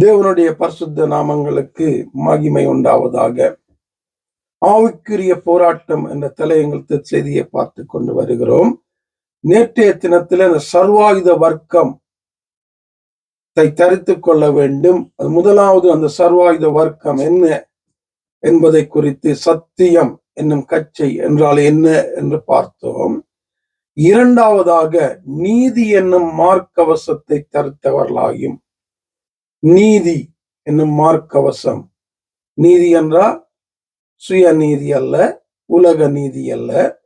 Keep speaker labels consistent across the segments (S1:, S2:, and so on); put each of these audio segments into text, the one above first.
S1: தேவனுடைய பரிசுத்த நாமங்களுக்கு மகிமை உண்டாவதாக. ஆவிக்குரிய போராட்டம் என்ற தலையங்கள் செய்தியை பார்த்து கொண்டு வருகிறோம். நேற்றைய தினத்தில் அந்த சர்வாயுத வர்க்கம் தரித்து கொள்ள வேண்டும். அது முதலாவது அந்த சர்வாயுத வர்க்கம் என்ன என்பதை குறித்து சத்தியம் என்னும் கச்சை என்றால் என்ன என்று பார்த்தோம். இரண்டாவதாக நீதி என்னும் மார்க்கவசத்தை தருத்தவர்களாயும் நீதி என்னும் மார்க்கவசம் நீதி என்றால் சுய நீதி அல்ல உலக நீதி அல்ல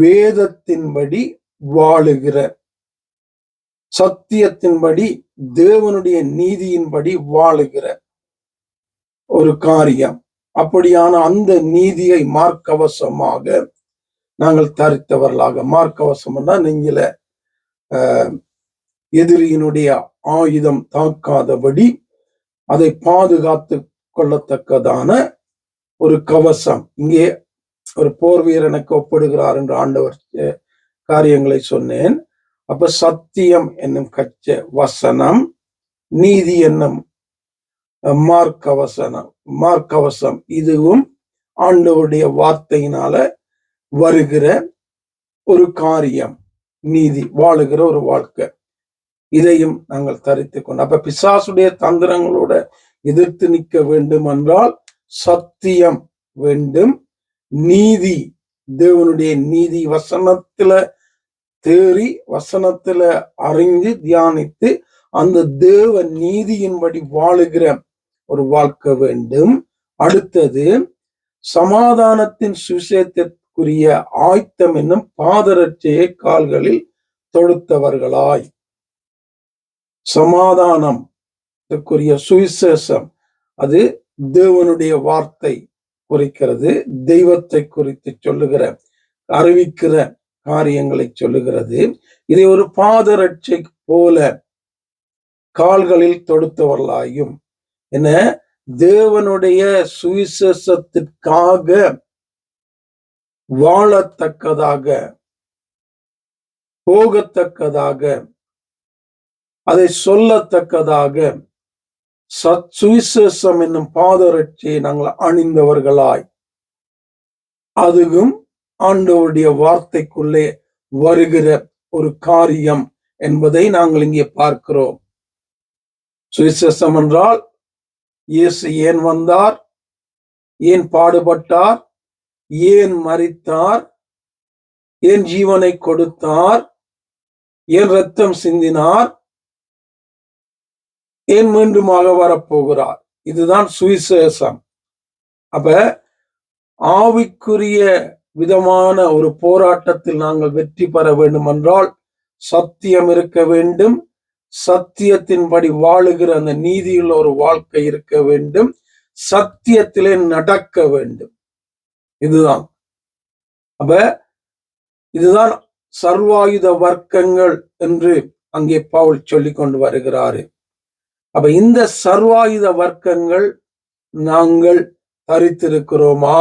S1: வேதத்தின்படி வாழுகிற. சத்தியத்தின்படி தேவனுடைய நீதியின்படி வாழுகிற ஒரு காரியம். அப்படியான அந்த நீதியை மார்க்கவசமாக நாங்கள் தரித்தவர்களாக. மார்க்கவசம்னா ஆஹ் எதிரியினுடைய ஆயுதம் தாக்காதபடி அதை பாதுகாத்து கொள்ளத்தக்கதான ஒரு கவசம். இங்கே ஒரு போர் வீரனுக்கு ஒப்பிடுகிறார் என்று ஆண்டவர் காரியங்களை சொன்னேன். அப்ப சத்தியம் என்னும் கச்ச வசனம் நீதி என்னும் மார்க்கவசனம் மார்க்கவசம் இதுவும் ஆண்டவருடைய வார்த்தையினால வருகிற ஒரு காரியம். நீதி வாழுகிற ஒரு வாழ்க்கை. இதையும் நாங்கள் தரித்து கொண்டு அப்ப பிசாசுடைய தந்திரங்களோட எதிர்த்து நிற்க வேண்டும் என்றால் சத்தியம் வேண்டும். நீதி தேவனுடைய நீதி வசனத்துல தேறி வசனத்துல அறிஞ்சு தியானித்து அந்த தேவ நீதியின்படி வாழுகிற ஒரு வாழ்க்கை வேண்டும். அடுத்தது சமாதானத்தின் சுசேத்திற்குரிய ஆயத்தம் என்னும் பாதரட்சையை கால்களில் தொடுத்தவர்களாய். சமாதானம். சுவிசேஷம். அது தேவனுடைய வார்த்தை குறிக்கிறது. தெய்வத்தை குறித்து சொல்லுகிற அறிவிக்கிற காரியங்களை சொல்லுகிறது. இதை ஒரு பாதரட்சை போல கால்களில் தொடுத்தவர்களாயும் என்ன தேவனுடைய சுவிசேஷத்திற்காக வாழத்தக்கதாக போகத்தக்கதாக அதை சொல்லத்தக்கதாக சத் சுவிசேஷம் என்னும் பாதரட்சியை நாங்கள் அணிந்தவர்களாய். அதுவும் ஆண்டவருடைய வார்த்தைக்குள்ளே வருகிற ஒரு காரியம் என்பதை நாங்கள் இங்கே பார்க்கிறோம். சுவிசேஷம் என்றால் இயேசு ஏன் வந்தார்? ஏன் பாடுபட்டார்? ஏன் மறித்தார் ஏன் ஜீவனை கொடுத்தார்? ஏன் ரத்தம் சிந்தினார்? ஏன் மீண்டுமாக வரப்போகிறார்? இதுதான் சுவிசேஷம். அப்ப ஆவிக்குரிய விதமான ஒரு போராட்டத்தில் நாங்கள் வெற்றி பெற வேண்டும் என்றால் சத்தியம் இருக்க வேண்டும். சத்தியத்தின்படி வாழுகிற அந்த நீதியுள்ள ஒரு வாழ்க்கை இருக்க வேண்டும். சத்தியத்திலே நடக்க வேண்டும். இதுதான். அப்ப இதுதான் சர்வாயுத வர்க்கங்கள் என்று அங்கே பவுல் சொல்லி கொண்டு வருகிறாரு. அப்ப இந்த சர்வாயுத வர்க்கங்கள் நாங்கள் தரித்திருக்கிறோமா?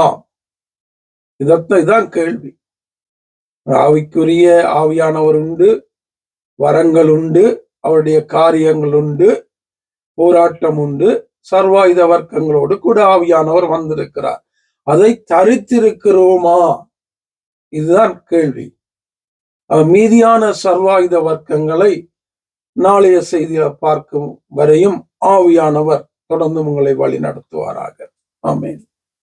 S1: இதத்தான் இதான் கேள்வி. ஆவிக்குரிய ஆவியானவர் உண்டு வரங்கள் உண்டு அவருடைய காரியங்கள் உண்டு போராட்டம் உண்டு சர்வாயுத வர்க்கங்களோடு கூட ஆவியானவர் வந்திருக்கிறார். அதை தரித்திருக்கிறோமா? இதுதான் கேள்வி. மீதியான சர்வாயுத வர்க்கங்களை நாளைய செய்தியை பார்க்கும் வரையும் ஆவியானவர் தொடர்ந்து உங்களை வழி நடத்துவாராக ஆமேன்.